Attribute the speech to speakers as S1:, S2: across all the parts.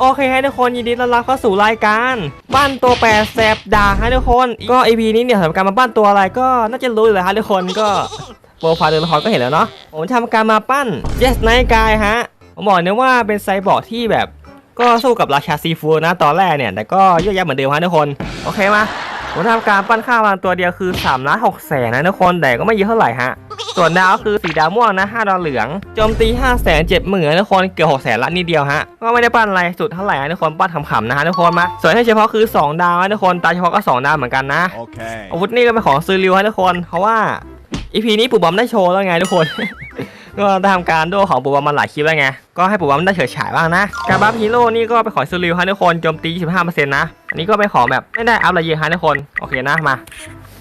S1: โอเคฮะทุกคนยินดีต้อนรับเข้าสู่รายการบ้านตัวแปรแสบด่าฮะทุกคนก็ EP นี้เนี่ยสำหรับการมาบ้านตัวอะไรก็น่าจะรู้อยู่แล้วฮะทุกคนก็โปรไฟล์ตัวละครก็เห็นแล้วเนาะผมทำการมาปั้น Yes Night Guy ฮะผมบอกเลยว่าเป็นไซบอร์กที่แบบก็สู้กับราชาซีฟูนะตอนแรกเนี่ย แต่ก็เยอะแยะเหมือนเดิมฮะทุกคน โอเคมาผมทำการปั้นข้าวมาตัวเดียวคือ3ล้าน6แสนนะทุกคนแต่ก็ไม่เยอะเท่าไหร่ฮะ ส่วนดาวคือสีดาวม่วงนะ5ดาวเหลืองโจมตี5แสนเจ็ดหมื่นทุกคนเกือบ6แสนละนิดเดียวฮะก็ไม่ได้ปั้นอะไรสุดเท่าไหร่นะทุกคนปั้นขำๆนะฮะทุกคนมาส่วนให้เฉพาะคือ 2 ดาวนะทุกคนตาเฉพาะก็ 2 ดาวเหมือนกันนะ
S2: Okay.
S1: อาวุธนี่ก็เป็นของซื้อริวฮะทุกคนเพราะว่าอีพีนี้ปู่บอมได้โชว์แล้วไงทุกคน ก็ได้ทำการโดของปู่บอมมาหลายคลิปแล้วไง ก็ให้ปู่บอมได้เฉิดฉายบ้างนะ การบัฟฮีโร่นี่ก็เป็นของซื้อริวฮะทุกคนโจมตี 25%นะ อันนี้ก็เป็นของแบบไม่ได้อัพอะไรเยอะฮะทุกคน โอเคนะมา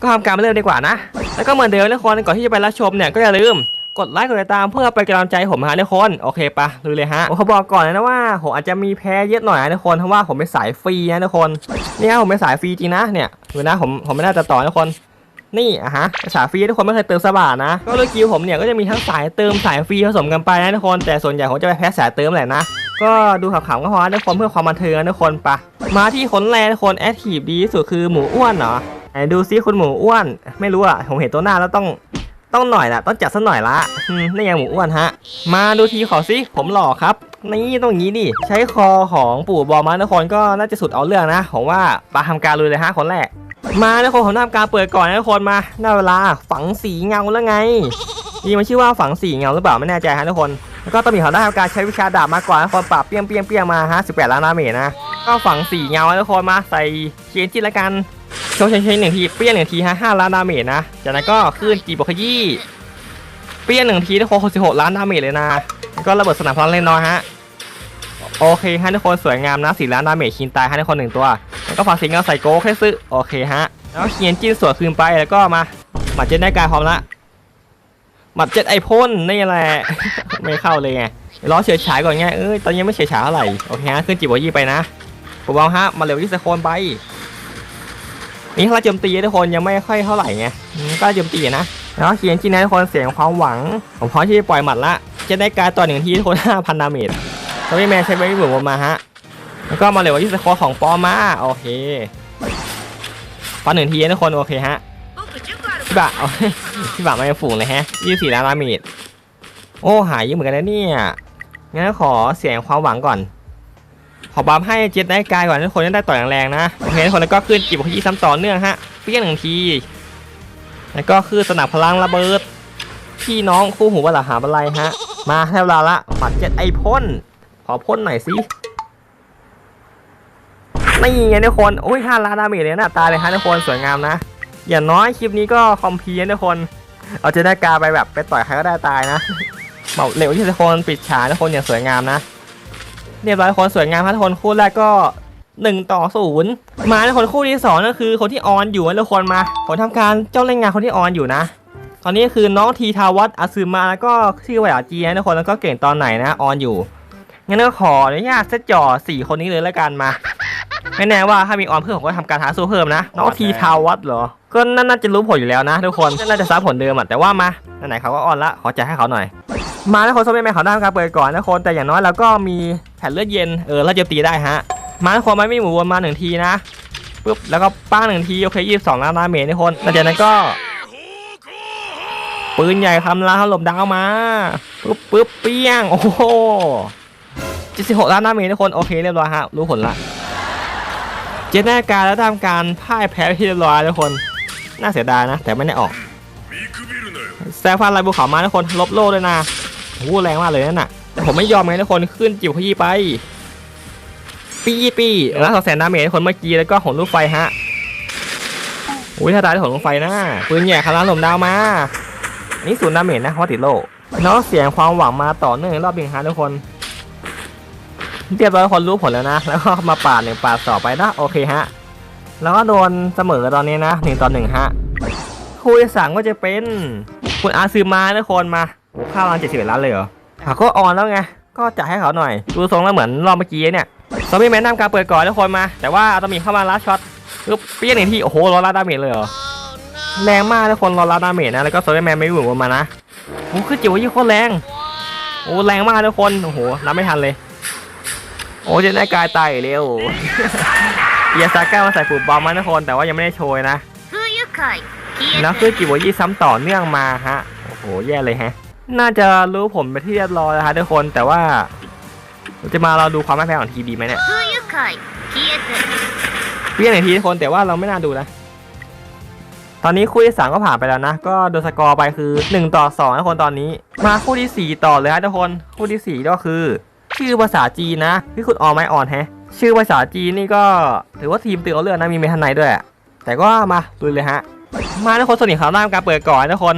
S1: ก็ทำการมาเริ่มดีกว่านะ แล้วก็เหมือนเดิมทุกคนก่อนที่จะไปรับชมเนี่ยก็อย่าลืมกดไลค์กดติดตามเพื่อเป็นกำลังใจผมนะทุกคนโอเคปะดูเลยฮะผมขอบอกก่อนเลยนะว่าผมอาจจะมีแพ้เยอะหน่อยนะทุกคนเพราะว่าผมเป็นสายฟรีนะทุกคนนี่ครับผมเป็นสายฟรีจริงนะเนี่ยดูนะผมผมไม่น่าจะต่อทุกคนนี่อะฮะสายฟรีทุกคนไม่เคยเติมสบาทนะ ก็เลยกิวผมเนี่ยก็จะมีทั้งสายเติมสายฟรีผสมกันไปนะทุกคนแต่ส่วนใหญ่ผมจะไปแพ้สายเติมแหละนะก็ดูขำๆก็พอทุกคนเพื่อความบันเทิงนะทุกคนปะมาที่คนแรกทุกคนแอคทีฟดีที่สุดคือหมูอ้วนเหรอ ไหนดูซิคุณหมูอ้วน ไม่รู้อะผมเห็นตัวหน้าแล้วต้องต้องหน่อยละต้องจัดสักหน่อยละนี่ยังหมูอ้วนฮะ มาดูทีขอซิผมหล่อครับนี่ต้องงนี้ดิใช้คอของปู่บอมาทุกคนก็น่าจะสุดเอาเรื่องนะผมว่าปาทำการลุยเลยฮะคนแรกมาทุกคนผมทำการเปิดก่อนนะทุกคนมาได้าเวลาฝังสีเงาแล้วไงนี่มันชื่อว่าฝังสีเงาหรือเปล่าไม่แน่ใจฮะทุกคนแล้วก็ต้องมีเขาได้ทำการใช้วิชาดาบมาก่อนนะคนปรับเปี้ยงเปี้ยงเปี้ยงมาฮะ18ล้านดาเมจนะก็ฝังสีเงานะทุกคนมาใส่เชียนจิตละกัน โชว์ใช้ใช้หนึ่งทีเปี้ยงหนึ่งทีฮะ5ล้านดาเมจนะ จากนั้นก็ขึ้นกีบกขยี้เปี้ยงหนึ่งทีทุกคน16ล้านดาเมจเลยนะแล้วก็ระเบิดสนามพลังเล่นน้อยฮะโอเคฮะทุกคนสวยงามนะสี่ล้านดาเมจคินตายฮะทุกคนหนึ่งตัว แล้วก็ฝากสิงเงาใส่โก้แค่ซื้อโอเคฮะแล้วเขียนจิ้นสวนคืนไปแล้วก็มาหมัดเจ็ดได้กายพร้อมละหมัดเจ็ดไอพ่นนี่แหละไม่เข้าเลยไงรอเฉยฉายก่อนไงเอ้ยตอนนี้ยังไม่เฉยฉายเท่าไหร่โอเคฮะขึ้นจิบวยี่ไปนะผมเอาฮะมาเร็วที่สะโคนไป นี่ถ้าโจมตีทุกคนยังไม่ค่อยเท่าไหร่ไงก็โจมตีนะแล้วเขียนจิ้นนะทุกคนเสียงความหวังผมพร้อมที่จะปล่อยหมัดละ จะได้การต่อหนึ่งทีทุกคนห้าพันดาเมจทวีแมนใช้ไว้หมุนมาฮะแล้วก็มาเหลวที่สโคนของปอมาโอเคฟันหนึ่งทีทุกคนโอเคฮะพี่บะเอาพี่บะมาเป็นฝูงเลยแฮะยี่สี่ล้านดาเมจโอ้หายเยอะเหมือนกันนะเนี่ยงั้นขอเสียงความหวังก่อน ขอบัฟให้เจ็ดได้กายก่อนทุกคนได้ต่อยแรงๆนะโอเคทุกคนแล้วก็ขึ้นจีบขยี้ซ้ำต่อเนื่องฮะเปี้ยงหนึ่งที แล้วก็คือสนับพลังระเบิด พี่น้องคู่หูวลาหาอะไรฮะ มาให้เวลาละปัดเจ็ดไอพ่นขอพ่นหน่อยสินี่ไงทุกคนโอ้ยห้าลาดาเมจเลยนะตายเลยฮะทุกคนสวยงามนะ อย่างน้อยคลิปนี้ก็คอมพีนะทุกคนเอาเจดากาไปแบบไปต่อยใครก็ได้ตายนะเบาเหลวที่ทุกคนปิดฉากทุกคนอย่างสวยงามนะ เรียบร้อยคนสวยงามครับทุกคนคู่แรกก็หนึ่งต่อศูนย์มาทุกคนคู่ที่สองก็คือคนที่ออนอยู่นะทุกคนมาผมทำการเจ้าเล่นงานคนที่ออนอยู่นะ ตอนนี้คือน้องทีทาวัตอาซึมาแล้วก็ชื่อว่าจีนะทุกคนแล้วก็เก่งตอนไหนนะออนอยู่งั้นก็ขออนุญาตเซตจ่อสี่คนนี้เลยแล้วกันมาไม่แน่ว่าถ้ามีออนเพิ่มผมก็ทำการหาสู้เพิ่มนะน้องทีทาวัตเหรอ ก็น่าจะรู้ผลอยู่แล้วนะทุกคนน่าจะซ้ำผลเดิมอะแต่ว่ามาไหนเขาก็ออนละขอจ่ายให้เขาหน่อย มาแล้วคนโซเมนแมนเขาได้ทำการเปิดก่อนนะคนแต่อย่างน้อยเราก็มีแผ่นเลือดเย็นเออเราจะตีได้ฮะ มาทุกคนไม่มีหมูวนมาหนึ่งทีนะปุ๊บแล้วก็ป้าหนึ่งทีโอเคยี่สิบสองล้านดาเมจทุกคนหลังจากนั้นก็ ปืนใหญ่คำลาถล่มดาวมาปุ๊บปุ๊บเปี้ยงโอ้โหเจ็ดสิบหกล้านดาเมจทุกคนโอเคเรียบร้อยฮะรู้ผลละเจตนาการแล้วทำการพ่ายแพ้ที่เรียบร้อยทุกคน น่าเสียดายนะ แต่ไม่ได้ออกแซงฟันลายภูเขามาทุกคนลบโล่ด้วยนะ โอ้โหแรงมากเลยนั่นน่ะแต่ผมไม่ยอมไงทุกคนขึ้นจิ๋วขยี้ไป ปีปีแล้วสองแสนดาเมจคนเมื่อกี้แล้วก็หนลูกไฟฮะอุ้ยถ้าตายได้หนลูกไฟนะปืนใหญ่คาราลมดาวมา นี่ศูนย์ดาเมจนะเพราะติดโลน้องเสียงความหวังมาต่อเนื่องรอบบิงฮะทุกคนเรียบร้อยคนรู้ผลแล้วนะ แล้วก็มาปาดหนึ่งปาดสอบไปนะโอเคฮะ แล้วก็โดนเสมอตอนนี้นะหนึ่งต่อหนึ่งฮะคู่ที่สามก็จะเป็น คุณอาซือมาทุกคนมา โอ้ข้าร้านเจ็ดสิบเอ็ดล้านเลยเหรออะก็ออนแล้วไง ก็จ่ายให้เขาหน่อย ดูทรงแล้วเหมือนรอบเมื่อกี้เนี่ยซอมบี้แมนนำการเปิดก่อนทุกคนมา แต่ว่าอาตมีเข้ามาลัดช็อตปึ๊บเปี้ยนหนึ่งที่ โอ้โหรอลาดาเมจเลยเหรอ แรงมากทุกคนรอลาดาเมจนะ แล้วก็ซมบี้แมนไม่หมุนมานะโอ้คือจิ๋วยี่โคตรแรง โอ้แรงมากทุกคน โอ้โหรับไม่ทันเลย โอ้จะได้กายตายเร็วเอียสาก้ามาใส่ผูกบอลมาทุกคน แต่ว่ายังไม่ได้โชยนะแล้วคือจิ๋วยี่ซ้ำต่อเนื่องมาฮะ โอ้โหแย่เลยฮะ น่าจะรู้ผมไปที่เรียบร้อยแล้วฮะทุกคนแต่ว่า จะมาเราดูความแม่แพ้ของทีดีไหมเนี่ยเพี้ยนหนึ่งทีทุกคนแต่ว่าเราไม่น่าดูนะ ตอนนี้คู่ที่สามก็ผ่านไปแล้วนะ ก็โดนสกอร์ไปคือ 1 ต่อทุกคนตอนนี้ มาคู่ที่ 4 ต่อเลยฮะทุกคนคู่ที่ 4 ก็คือ ชื่อภาษาจีนนะพี่คุณออไม่อ่อนแฮชื่อภาษาจีนนี่ก็ถือว่าทีมเตือเรื่องนะมีเมทันไนด้วย แต่ก็มาดูเลยฮะ มาทุกคนสวนหนึ่งขาวหน้าการเปิดก่อนทุกคน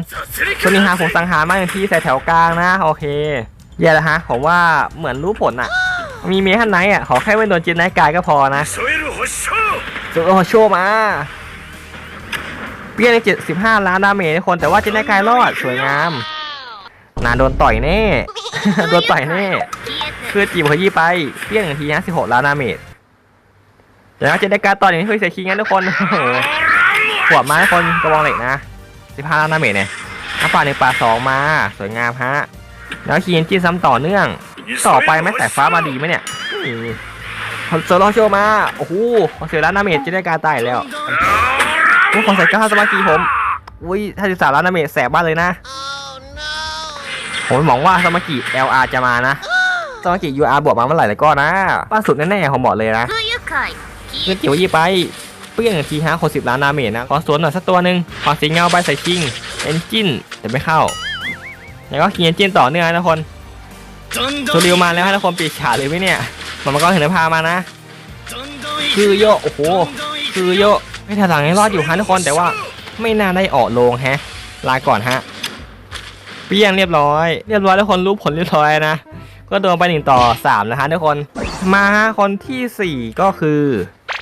S1: ส่วนหนึ่งหาผมสังหารมาอย่างที่ใสแถวกลางนะโอเคแย่แล้วฮะผมว่าเหมือนรู้ผลอะ มีเมทันไนท์อะขอแค่ไม่โดนจินไนท์กายก็พอนะสุดโอโชมาเปี้ยนเจ็ดสิบห้าล้านดาเมจทุกคนแต่ว่าจินไนท์กายรอดสวยงามนานโดนต่อยแน่โดนต่อยแน่คือจีบเขยี่ไปเปี้ยนหนึ่งทีนะสิบหกล้านดาเมจแล้วจินไนท์กายต่อยอย่างที่เคยใส่คิงงั้นทุกคน ขวบมาคนกระบองเหล็กนะสิบห้าล้านดาเมจเนี่ยน้ำป่าหนึ่งป่าสองมาสวยงามฮะแล้วขีนจีนซ้ำต่อเนื่อง ต่อไปไม่แต่ฟ้ามาดีไหมเนี่ยคอนโซลโชว์มา โอ้โหคอนเสิร์ตล้านเมจจะได้การตายแล้วโอ้คอนเสิร์ตเก้าสมากีผมอุ้ยถ้าสิสามล้านเมจแสบบ้านเลยนะผมหวังว่าสมากิ LR จะมานะสมากิ UR บวกมาเมื่อไหร่แล้ก็นะล่าสุดแน่ๆผมบอกเลยนะเรื่อ
S2: ง
S1: จิ๋วยี่ไป เปี้ยงหนึ่งทีฮะคนสิบล้านดาเมจนะ ขอสวนหน่อยสักตัวหนึ่งขอสีเงาไปใส่คิงเอนจินแต่ไม่เข้า แล้วก็คีเอนจินต่อเนื่องนะทุกคนสูริวมาแล้วฮะทุกคนปีกฉาดเลยไหมเนี่ยมันมันก็เห็นพามานะ คือโยโอ้โห คือโยไม่ทันหลังให้รอดอยู่ฮะทุกคนแต่ว่าไม่น่าได้ออกโลงฮะ ลาก่อนฮะเปี้ยงเรียบร้อย เรียบร้อยทุกคนรู้ผลเรียบร้อยนะก็โดนไปหนึ่งต่อสามนะฮะทุกคนมาฮะคนที่สี่ก็คือ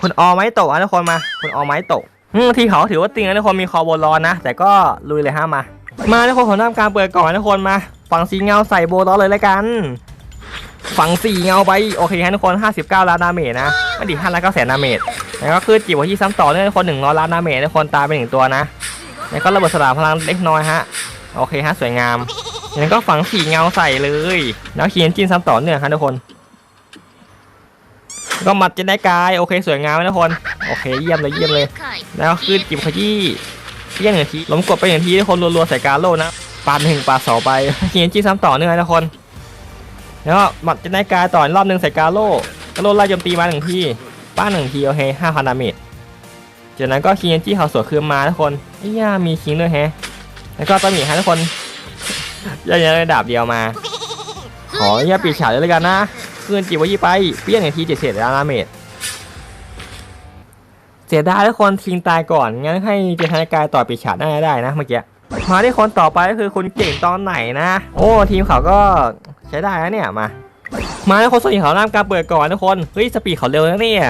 S1: คุณออไม้โตะนะทุกคนมาคุณออไม้โตะอืมทีเขาถือว่าติงนะทุกคนมีคอโบลอนนะ แต่ก็ลุยเลยฮะมา มาทุกคนผมทำการเปิดก่อนทุกคนมา ฝั่งสีเงาใส่โบลอนเลยแล้วกัน ฝั่งสีเงาไปโอเคฮะทุกคน 59 ล้านดาเมจนะไม่ดี5ล้าน9แสนดาเมจแล้วก็คือจิ๋วที่ซ้ำต่อเนื่องทุกคน100ล้านดาเมจทุกคนตายไปหนึ่งตัวนะแล้วก็ระเบิดสลามพลังเล็กน้อยฮะโอเคฮะสวยงามแล้วก็ฝังสีเงาใส่เลย แล้วเขียนจินซ้ำต่อเนื่องฮะทุกคน ก็มัดจนได้กายโอเคสวยงามนะทุกคนโอเคเยี่ยมเลยเยี่ยมเลย แล้วขึ้นกิบขยี้เพี้ยงหนึ่งทีล้มกดไปหนึ่งทีทุกคนรัวๆใส่การโลนะปาดหนึ่งปาดสองไปเขียนจี้ซ้ำต่อเนื่องนะทุกคน แล้วมัดจนได้กายต่อรอบหนึ่งใส่การโลกระโดไล่โจมตีมาหนึ่งทีป้าหนึ่งทีโอเคห้าพันดาเมจจากนั้นก็คิงเนจี้เขาสวนคืนมาทุกคนไอ้ย่ามีคิงด้วยแฮะ แล้วก็ตอมีฮะทุกคนย่าเลยดาบเดียวมาขออย่าปิดฉากเลยแล้กันนะ เพื่อนจีบไว้ยี่ไป เปี้ยงหนึ่งทีเจ็ดเศษดาเมจเสียดายทุกคนทิ้งตายก่อน งั้นให้เจทันกายต่อปีฉาดได้ได้นะเมื่อกี้ มาที่คนต่อไปก็คือคุณเก่งตอนไหนนะ โอ้ทีมเขาก็ใช้ได้นะเนี่ยมา มาที่คนส่วนใหญ่เขานำการเปิดก่อนทุกคน เฮ้ยสปีดเขาเร็วนะเนี่ย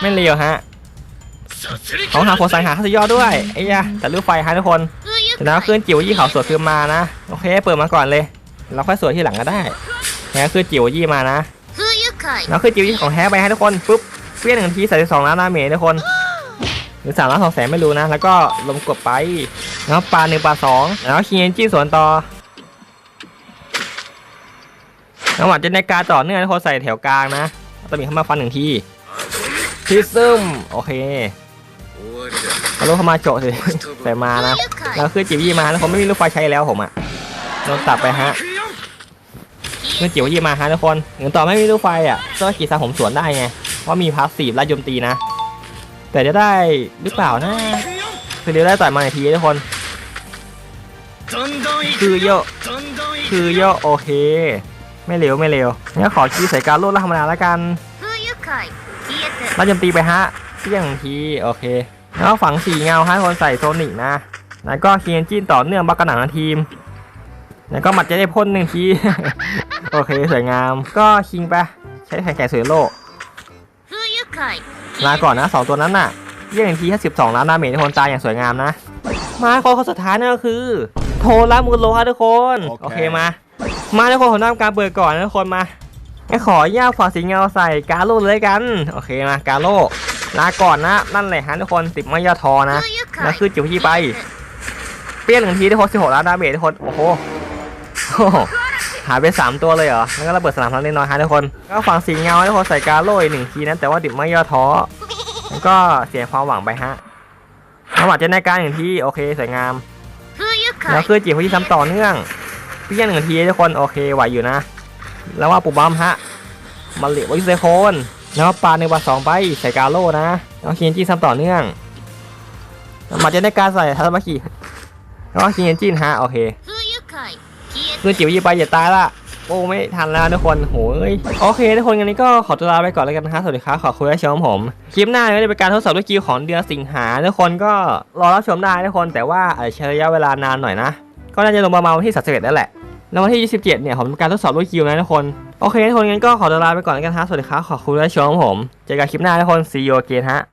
S1: ไม่เร็วฮะเขาหาคนสังหาขาสุดยอดด้วยไอ้ยะแต่ลูกไฟฮะทุกคน
S2: 不愉
S1: เสร็จแล้วขึ้นจิ๋วยี่เขาสวดคืนมานะ โอเค เปิดมาก่อนเลย เราค่อยสวดที่หลังก็ได้แล้วคือจิ๋วยี่มานะ แล้วคือจิวยี่ของแท้ไปให้ทุกคนปุ๊บเพี้ยนหนึ่งทีใส่สองล้านนาเมทุกคน หรือสามล้านสองแสนไม่รู้นะ แล้วก็ลมกดไปแล้วปลาหนึ่งปลาสองแล้วคิงเอนจี้สวนต่อจังหวะจะในการต่อเนื่องทุกคนใส่แถวกลางนะตะมีเข้ามาฟันหนึ่งทีทิซึมโอเคเอาลูกเข้ามาโจสิใส่มานะแล้วคือจิบยี่มาแล้วผมไม่มีลูกไฟใช้แล้วผมอะโดนตัดไปฮะ เงินจิ๋วยิมาฮะทุกคนเหมือนต่อไม่มีรูไฟอะก็กีดสาผมสวนได้ไงเพราะมีพาสีฟไละโจมตีนะ แต่จะได้หรือเปล่านะคือเรียวได้ต่อยมาอีกทีทุกคนคือเยอะคือเยอะโอเค ไม่เร็วไม่เร็วงั้นขอคีใส่การลโละธรรมดาแล้วกันแล้วจมตีไปฮะเที่ยงทีโอเคแล้วฝังสีเงาฮะคนใส่โซนิกนะแล้วก็เคียนจีนต่อเนื่องบักกระหนังทีม แล้วก็มัดจะได้พ่นหนึ่งที โอเคสวยงามก็คิงไปใช้ไข่ไก่สวยโลลาก่อนนะสองตัวนั้นน่ะเรียกอีกทีแค่สิบสองล้านดาเมจในคนตายอย่างสวยงามนะ มาคนคนสุดท้ายนั่นก็คือ โทรามูโลฮะทุกคน โอเคมา มาทุกคนผมทำการเปิดก่อนนะทุกคนมาขอย่าขวาสีเงาใส่กาโร่เลยกัน โอเคมากาโร่ลาก่อนนะ นั่นแหละฮะทุกคนติดมายาทอนะนั่
S2: น
S1: คือจิ๋วที่ไป เปี้ยนหนึ่งทีทุกคนสิบหกล้านดาเมจทุกคน โอ้โห หาเป็สามตัวเลยเหรอแล้วก็ระเบิดสนามครั้งเล็กน้อยฮะทุกคน ก็ฝังสีเงาทุกคนใส่กาโล่อีกหนึ่งทีนั้นแต่ว่าดิบไม่ย่อท้อแล้วก็เสียความหวังไปฮะความหวังจะได้การอย่างที่โอเคสวยงามแล้วคือจีบคนที่ซ้ำต่อเนื่องเพี่ยันหนึ่งทีทุกคนโอเคไหวอยู่นะ แล้วว่าปุบบัมฮะมาเหลียววิเซโคนแล้วปลาในวันสองไปใส่กาโล่นะแล้วคินจี้ซ้ำต่อเนื่องมาจะได้การใส่ทัศมาคีแล้วคินจีนฮะโอเค คือจิ๋วยีไปอย่าตายละโอ้ไม่ทันแล้วทุกคนโหยโอเค ทุกคนงั้นนี้ก็ขอตัวลาไปก่อนแล้วกันนะฮะสวัสดีครับขอคุณที่ชมผม คลิปหน้าก็จะเป็นการทดสอบด้วยกิวของเดือนสิงหาทุกคนก็รอรับชมได้ทุกคนแต่ว่าอาจจะใช้ระยะเวลานานหน่อยนะ ก็น่าจะลงประมาณวันที่31นั่นแหละแล้ววันที่ 27 เนี่ยผมทำการทดสอบด้วยกิวนะทุกคน โอเคทุกคนงั้นก็ขอตัวลาไปก่อนแล้วกันฮะ สวัสดีครับ ขอบคุณที่ชมผม เจอกันคลิปหน้าทุกคน see you again ฮะ